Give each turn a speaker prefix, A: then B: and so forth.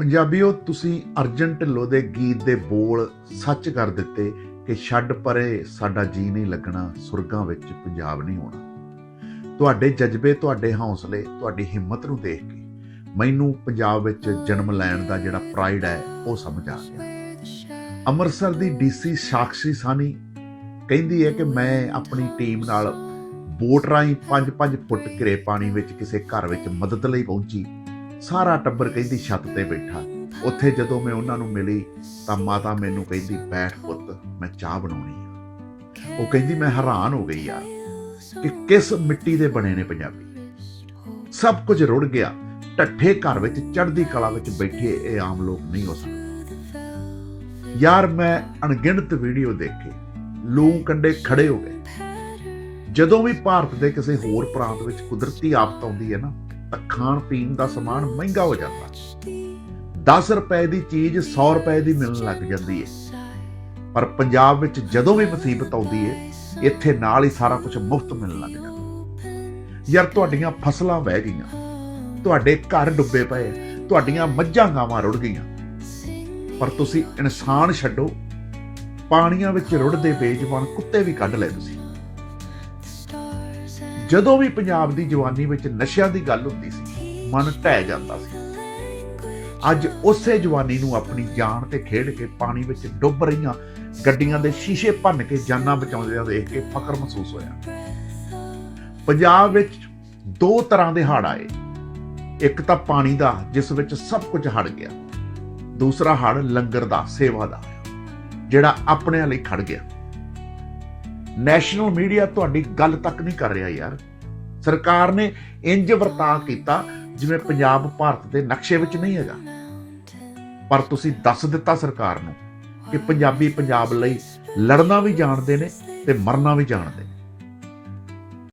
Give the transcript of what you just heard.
A: ਪੰਜਾਬੀਓ ਤੁਸੀਂ ਅਰਜਨ ਢਿੱਲੋਂ ਦੇ ਗੀਤ ਦੇ ਬੋਲ ਸੱਚ ਕਰ ਦਿੱਤੇ ਕਿ ਛੱਡ ਪਰੇ ਸਾਡਾ ਜੀ ਨਹੀਂ ਲੱਗਣਾ, ਸੁਰਗਾਂ ਵਿੱਚ ਪੰਜਾਬ ਨਹੀਂ ਹੋਣਾ। ਤੁਹਾਡੇ ਜਜ਼ਬੇ, ਤੁਹਾਡੇ ਹੌਸਲੇ, ਤੁਹਾਡੀ ਹਿੰਮਤ ਨੂੰ ਦੇਖ ਕੇ ਮੈਨੂੰ ਪੰਜਾਬ ਵਿੱਚ ਜਨਮ ਲੈਣ ਦਾ ਜਿਹੜਾ ਪ੍ਰਾਈਡ ਹੈ, ਉਹ ਸਮਝ ਆ ਗਿਆ। ਅੰਮ੍ਰਿਤਸਰ ਦੀ ਡੀਸੀ ਸਾਕਸ਼ੀ ਸਾਨੀ ਕਹਿੰਦੀ ਹੈ ਕਿ ਮੈਂ ਆਪਣੀ ਟੀਮ ਨਾਲ ਬੋਟ ਰਾਹੀਂ 5-5 ਫੁੱਟ ਘਿਰੇ ਪਾਣੀ ਵਿੱਚ ਕਿਸੇ ਘਰ ਵਿੱਚ ਮਦਦ ਲਈ ਪਹੁੰਚੀ। ਸਾਰਾ ਟੱਬਰ ਕਹਿੰਦੀ ਛੱਤ ਤੇ ਬੈਠਾ। ਉੱਥੇ ਜਦੋਂ ਮੈਂ ਉਹਨਾਂ ਨੂੰ ਮਿਲੀ ਤਾਂ ਮਾਤਾ ਮੈਨੂੰ ਕਹਿੰਦੀ, ਬੈਠ ਪੁੱਤ, ਮੈਂ ਚਾਹ ਬਣਾਉਣੀ ਆ। ਉਹ ਕਹਿੰਦੀ, ਮੈਂ ਹੈਰਾਨ ਹੋ ਗਈ ਯਾਰ ਕਿ ਕਿਸ ਮਿੱਟੀ ਦੇ ਬਣੇ ਨੇ ਪੰਜਾਬੀ? ਸਭ ਕੁਝ ਰੁੜ ਗਿਆ। ਟੱਠੇ ਘਰ ਵਿੱਚ, ਚੜ੍ਹਦੀ ਕਲਾ ਵਿੱਚ ਬੈਠੇ ਇਹ ਆਮ ਲੋਕ ਨਹੀਂ ਹੋ ਸਕਦੇ। ਯਾਰ, ਮੈਂ ਅਣਗਿਣਤ ਵੀਡੀਓ ਦੇਖੇ। ਲੂ ਕੰਡੇ ਖੜੇ ਹੋ ਗਏ। ਜਦੋਂ ਵੀ ਭਾਰਤ ਦੇ ਕਿਸੇ ਹੋਰ ਪ੍ਰਾਂਤ ਵਿੱਚ ਕੁਦਰਤੀ ਆਫਤ ਆਉਂਦੀ ਹੈ ਨਾ ਤਾਂ ਖਾਣ ਪੀਣ ਦਾ ਸਮਾਨ ਮਹਿੰਗਾ ਹੋ ਜਾਂਦਾ। 10 ਰੁਪਏ ਦੀ ਚੀਜ਼ 100 ਰੁਪਏ ਦੀ ਮਿਲਣ ਲੱਗ ਜਾਂਦੀ ਹੈ ਪਰ ਪੰਜਾਬ ਵਿੱਚ ਜਦੋਂ ਵੀ ਮੁਸੀਬਤ ਆਉਂਦੀ ਹੈ ਇੱਥੇ ਨਾਲ ਹੀ ਸਾਰਾ ਕੁਝ ਮੁਫਤ ਮਿਲਣ ਲੱਗ ਜਾਂਦਾ। ਯਾਰ ਤੁਹਾਡੀਆਂ ਫਸਲਾਂ ਵਹਿ ਗਈਆਂ। ਤੁਹਾਡੇ ਘਰ ਡੁੱਬੇ ਪਏ। ਤੁਹਾਡੀਆਂ ਮੱਝਾਂ ਗਾਵਾਂ ਰੁੜ ਗਈਆਂ। ਪਰ ਤੁਸੀਂ ਇਨਸਾਨ ਛੱਡੋ। ਪਾਣੀਆਂ ਵਿੱਚ ਰੁੜਦੇ ਬੇਜਵਾਨ ਕੁੱਤੇ ਵੀ ਕੱਢ ਲਏ ਤੁਸੀਂ। ਜਦੋਂ ਵੀ ਪੰਜਾਬ ਦੀ ਜਵਾਨੀ ਵਿੱਚ ਨਸ਼ਿਆਂ ਦੀ ਗੱਲ ਹੁੰਦੀ ਸੀ, ਮਨ ਢਹਿ ਜਾਂਦਾ ਸੀ। ਅੱਜ ਉਸੇ ਜਵਾਨੀ ਨੂੰ ਆਪਣੀ ਜਾਨ ਤੇ ਖੇਡ ਕੇ ਪਾਣੀ ਵਿੱਚ ਡੁੱਬ ਰਹੀਆਂ ਗੱਡੀਆਂ ਦੇ ਸ਼ੀਸ਼ੇ ਭੰਨ ਕੇ ਜਾਨਾਂ ਬਚਾਉਂਦਿਆਂ ਦੇਖ ਕੇ ਫਖਰ ਮਹਿਸੂਸ ਹੋਇਆ। ਪੰਜਾਬ ਵਿੱਚ ਦੋ ਤਰ੍ਹਾਂ ਦੇ ਹੜ੍ਹ ਆਏ। ਇੱਕ ਤਾਂ ਪਾਣੀ ਦਾ, ਜਿਸ ਵਿੱਚ ਸਭ ਕੁਝ ਹੜ ਗਿਆ। ਦੂਸਰਾ ਹੜ ਲੰਗਰ ਦਾ, ਸੇਵਾ ਦਾ, ਜਿਹੜਾ ਆਪਣਿਆਂ ਲਈ ਖੜ ਗਿਆ। ਨੈਸ਼ਨਲ ਮੀਡੀਆ ਤੁਹਾਡੀ ਗੱਲ ਤੱਕ ਨਹੀਂ ਕਰ ਰਿਹਾ ਯਾਰ। ਸਰਕਾਰ ਨੇ ਇੰਜ ਵਰਤਾਅ ਕੀਤਾ ਜਿਵੇਂ ਪੰਜਾਬ ਭਾਰਤ ਦੇ ਨਕਸ਼ੇ ਵਿੱਚ ਨਹੀਂ ਹੈਗਾ। ਪਰ ਤੁਸੀਂ ਦੱਸ ਦਿੱਤਾ ਸਰਕਾਰ ਨੂੰ ਕਿ ਪੰਜਾਬੀ ਪੰਜਾਬ ਲਈ ਲੜਨਾ ਵੀ ਜਾਣਦੇ ਨੇ ਤੇ ਮਰਨਾ ਵੀ ਜਾਣਦੇ। ਨੇ